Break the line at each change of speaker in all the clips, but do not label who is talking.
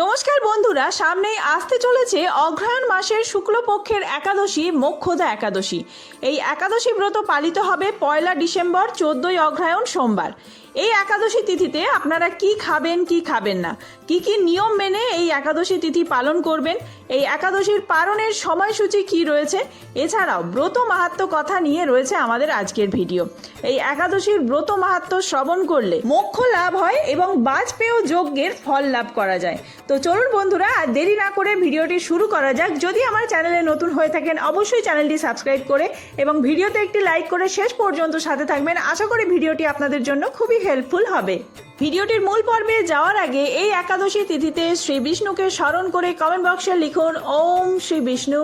নমস্কার বন্ধুরা, সামনেই আসতে চলেছে অগ্রহায়ণ মাসের শুক্লপক্ষের একাদশী, মোক্ষদা একাদশী। এই একাদশী ব্রত পালিত হবে পয়লা ডিসেম্বর, চোদ্দই অগ্রহায়ণ সোমবার। এই একাদশী তিথিতে আপনারা কি খাবেন কি খাবেন না? কি কি নিয়ম মেনে এই একাদশী তিথি পালন করবেন? এই একাদশীর পালনের সময়সূচি কি রয়েছে? এছাড়াও ব্রত মাহাত্ম কথা নিয়ে রয়েছে আমাদের আজকের ভিডিও। এই একাদশীর ব্রত মাহাত্ম শ্রবণ করলে মোক্ষ লাভ হয় এবং বাজপেয় যজ্ঞের ফল লাভ করা যায়। তো চলুন বন্ধুরা, আর দেরি না করে ভিডিওটি শুরু করা যাক। যদি আমার চ্যানেলে নতুন হয়ে থাকেন, অবশ্যই চ্যানেলটি সাবস্ক্রাইব করে এবং ভিডিওতে একটি লাইক করে শেষ পর্যন্ত সাথে থাকবেন। আশা করি ভিডিওটি আপনাদের জন্য খুবই হেল্পফুল হবে। ভিডিওটির মূল পর্বে যাওয়ার আগে এই একাদশী তিথিতে শ্রী বিষ্ণুকে স্মরণ করে কমেন্ট বক্সে লিখুন, ওম শ্রী বিষ্ণু,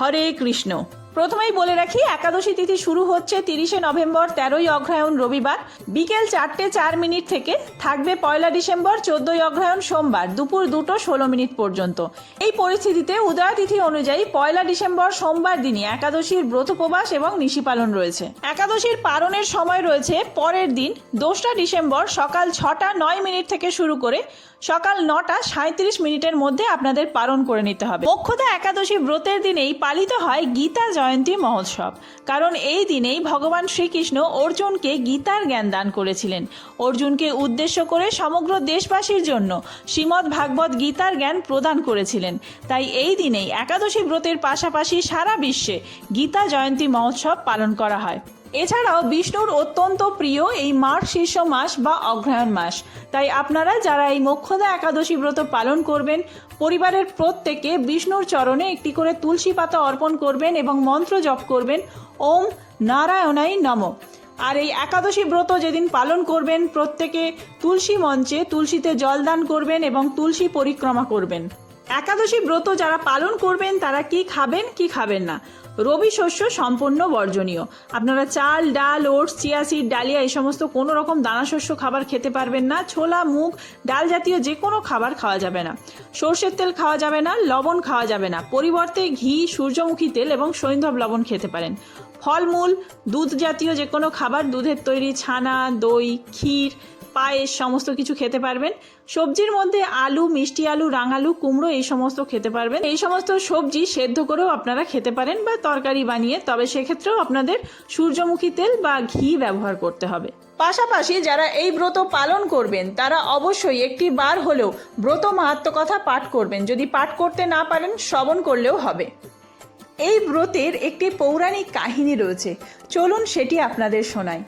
হরে কৃষ্ণ। প্রথমেই বলে রাখি, একাদশী তিথি শুরু হচ্ছে তিরিশে নভেম্বর, তেরোই অগ্রহায়ণ রবিবার। বিকেল চারটে চার মিনিট থেকে থাকবে পয়লা ডিসেম্বর, চোদ্দই অগ্রহায়ণ সোমবার, দুপুর দুটো ষোলো মিনিট পর্যন্ত। এই পরিস্থিতিতে উদয় তিথি অনুযায়ী পয়লা ডিসেম্বর সোমবার দিনই একাদশীর ব্রতোপবাস এবং নিশি পালন রয়েছে। একাদশীর পালনের সময় রয়েছে পরের দিন, দোসরা ডিসেম্বর সকাল ছটা নয় মিনিট থেকে শুরু করে সকাল নটা সাঁত্রিশ মিনিটের মধ্যে আপনাদের পালন করে নিতে হবে। মোক্ষদা একাদশী ব্রতের দিনেই পালিত হয় গীতা জয়ন্তী মহোৎসব। কারণ এই দিনেই ভগবান শ্রীকৃষ্ণ অর্জুনকে গীতার জ্ঞান দান করেছিলেন। অর্জুনকে উদ্দেশ্য করে সমগ্র দেশবাসীর জন্য শ্রীমদ্ ভাগবত গীতার জ্ঞান প্রদান করেছিলেন। তাই এই দিনেই একাদশী ব্রতের পাশাপাশি সারা বিশ্বে গীতা জয়ন্তী মহোৎসব পালন করা হয়। এছাড়াও বিষ্ণুর অত্যন্ত প্রিয় এই মার্চ শীর্ষ মাস বা অগ্রহায়ণ মাস। তাই আপনারা যারা এই মোক্ষদা একাদশী ব্রত পালন করবেন, পরিবারের প্রত্যেকে বিষ্ণুর চরণে একটি করে তুলসী পাতা অর্পণ করবেন এবং মন্ত্র জপ করবেন, ওম নারায়ণাই নম। আর এই একাদশী ব্রত যেদিন পালন করবেন, প্রত্যেকে তুলসী মঞ্চে তুলসীতে জলদান করবেন এবং তুলসী পরিক্রমা করবেন। একাদশী ব্রত যারা পালন করবেন, তারা কি খাবেন কি খাবেন না? রবি শস্য সম্পূর্ণ বর্জনীয়। আপনারা চাল, ডাল, ওটস, চিয়া সিড, ডালিয়া এই সমস্ত কোনো রকম দানা শস্য খাবার খেতে পারবেন না। ছোলা, মুগ, ডাল জাতীয় যে কোনো খাবার খাওয়া যাবে না। সর্ষের তেল খাওয়া যাবে না, লবণ খাওয়া যাবে না। পরিবর্তে ঘি, সূর্যমুখী তেল এবং সৈন্ধব লবণ খেতে পারেন। ফলমূল, দুধ জাতীয় যে কোনো খাবার, দুধের তৈরি ছানা, দই, ক্ষীর পায়েস সমস্ত কিছু খেতে পারবেন। সবজির মধ্যে আলু, মিষ্টি আলু, রাঙালু, কুমড়ো এই সমস্ত খেতে পারবেন। এই সমস্ত সবজি সেদ্ধ করেও আপনারা খেতে পারেন বা তরকারি বানিয়ে, তবে সেক্ষেত্রেও আপনাদের সূর্যমুখী তেল বা ঘি ব্যবহার করতে হবে। পাশাপাশি যারা এই ব্রত পালন করবেন, তারা অবশ্যই একটি বার হলেও ব্রত মাহাত্ম কথা পাঠ করবেন। যদি পাঠ করতে না পারেন, শ্রবণ করলেও হবে। এই ব্রতের একটি পৌরাণিক কাহিনী রয়েছে। চলুন সেটি আপনাদের শোনাই।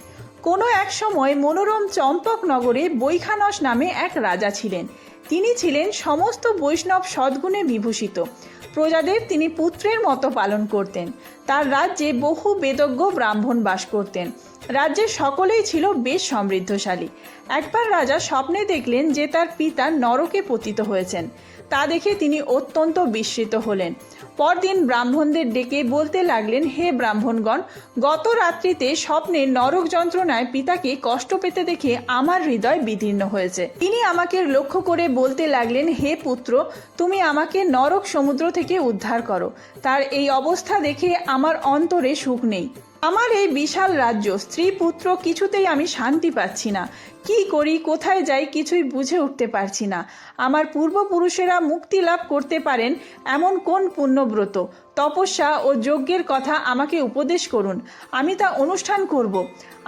কোনো এক সময় মনোরম চম্পকনগরে বৈখানস নামে এক রাজা ছিলেন। তিনি ছিলেন সমস্ত বৈষ্ণব সদ্গুণে বিভূষিত। প্রজাদের তিনি পুত্রের মতো পালন করতেন। তার রাজ্যে বহু বেদজ্ঞ ব্রাহ্মণ বাস করতেন। রাজ্যের সকলেই ছিল বেশ সমৃদ্ধশালী। একবার রাজা স্বপ্নে দেখলেন যে তার পিতা নরকে পতিত হয়েছেন। তা দেখে তিনি অত্যন্ত বিস্মিত হলেন। পরদিন ব্রাহ্মণদের ডেকে বলতে লাগলেন, হে ব্রাহ্মণগণ, গত রাত্রিতে স্বপ্নে নরক যন্ত্রণায় পিতাকে কষ্ট পেতে দেখে আমার হৃদয় বিদীর্ণ হয়েছে। তিনি আমাকে লক্ষ্য করে বলতে লাগলেন, হে পুত্র, তুমি আমাকে নরক সমুদ্র থেকে উদ্ধার করো। তার এই অবস্থা দেখে আমার অন্তরে সুখ নেই। আমার এই বিশাল রাজ্য, স্ত্রী, পুত্র, কিছুতেই আমি শান্তি পাচ্ছি না। কি করি, কোথায় যাই কিছুই বুঝে উঠতে পারছি না। আমার পূর্বপুরুষেরা মুক্তি লাভ করতে পারেন এমন কোন পুণ্যব্রত? তপস্যা ও যজ্ঞের কথা আমাকে উপদেশ করুন। আমি তা অনুষ্ঠান করব।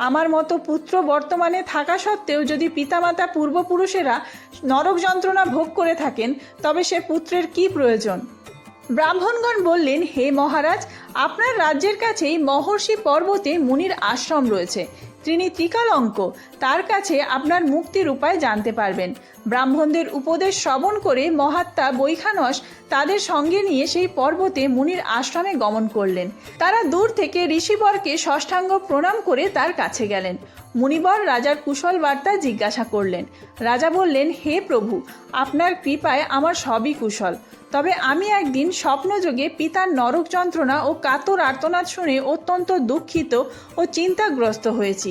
আমার মতো পুত্র বর্তমানে থাকা সত্ত্বেও যদি পিতামাতা পূর্বপুরুষেরা নরক যন্ত্রণা ভোগ করে থাকেন, তবে সে পুত্রের কি প্রয়োজন? ব্রাহ্মণগণ বললেন, হে মহারাজ, আপনার রাজ্যের কাছেই মহর্ষি পর্বতে মুনির আশ্রম রয়েছে। তিনি ত্রিকালঙ্ক তার কাছে আপনার মুক্তির উপায় জানতে পারবেন। ব্রাহ্মণদের উপদেশ শ্রবণ করে মহাত্মা বৈখানস তাদের সঙ্গে নিয়ে সেই পর্বতে মুনির আশ্রমে গমন করলেন। তারা দূর থেকে ঋষিবরকে ষষ্ঠাঙ্গ প্রণাম করে তার কাছে গেলেন। মুনিবর রাজার কুশল বার্তা জিজ্ঞাসা করলেন, রাজা বললেন, হে প্রভু, আপনার কৃপায় আমার সবই কুশল। তবে আমি একদিন স্বপ্নযোগে পিতার নরক যন্ত্রণা ও কাতর আর্তনাদ শুনে অত্যন্ত দুঃখিত ও চিন্তাগ্রস্ত হয়েছি।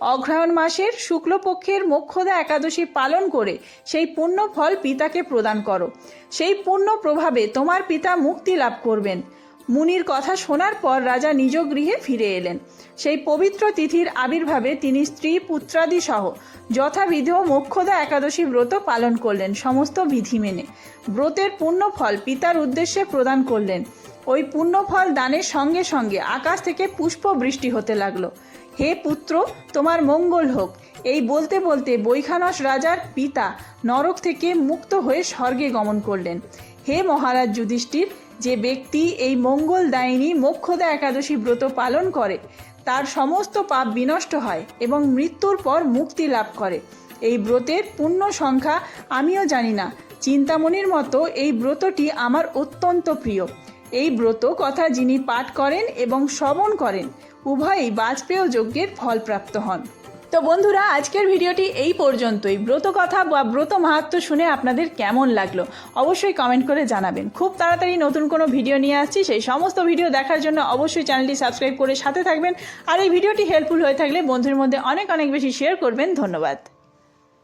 অগ্রহায়ণ মাসের শুক্লপক্ষের মোক্ষদা একাদশী পালন করে সেই পুণ্য ফল পিতাকে প্রদান করো। সেই পুণ্য প্রভাবে তোমার পিতা মুক্তি লাভ করবেন। মুনির কথা শোনার পর রাজা নিজ গৃহে ফিরে এলেন। সেই পবিত্র তিথির আবির্ভাবে তিনি স্ত্রী পুত্রাদি সহ যথাবিধ মোক্ষদা একাদশী ব্রত পালন করলেন সমস্ত বিধি মেনে। ব্রতের পুণ্য ফল পিতার উদ্দেশ্যে প্রদান করলেন। ওই পুণ্যফল দানের সঙ্গে সঙ্গে আকাশ থেকে পুষ্প বৃষ্টি হতে লাগল। হে পুত্র, তোমার মঙ্গল হোক। এই বলতে বলতে বৈখানস রাজার পিতা নরক থেকে মুক্ত হয়ে স্বর্গে গমন করলেন। হে মহারাজ যুধিষ্ঠির যে ব্যক্তি এই মঙ্গল দায়িনী মোক্ষদা একাদশী ব্রত পালন করে, তার সমস্ত পাপ বিনষ্ট হয় এবং মৃত্যুর পর মুক্তি লাভ করে। এই ব্রতের পূর্ণ সংখ্যা আমিও জানি না। চিন্তামণির মতো এই ব্রতটি আমার অত্যন্ত প্রিয়। এই ব্রত কথা যিনি পাঠ করেন এবং শ্রবণ করেন, উভয়ই বাজপেয় যজ্ঞের ফলপ্রাপ্ত হন। তো বন্ধুরা, আজকের ভিডিওটি এই পর্যন্তই। ব্রত কথা বা ব্রত মাহাত্ম শুনে আপনাদের কেমন লাগল অবশ্যই কমেন্ট করে জানাবেন। খুব তাড়াতাড়ি নতুন কোনো ভিডিও নিয়ে আসছি, সেই সমস্ত ভিডিও দেখার জন্য অবশ্যই চ্যানেলটি সাবস্ক্রাইব করে সাথে থাকবেন। আর এই ভিডিওটি হেল্পফুল হয়ে থাকলে বন্ধুর মধ্যে অনেক অনেক বেশি শেয়ার করবেন। ধন্যবাদ।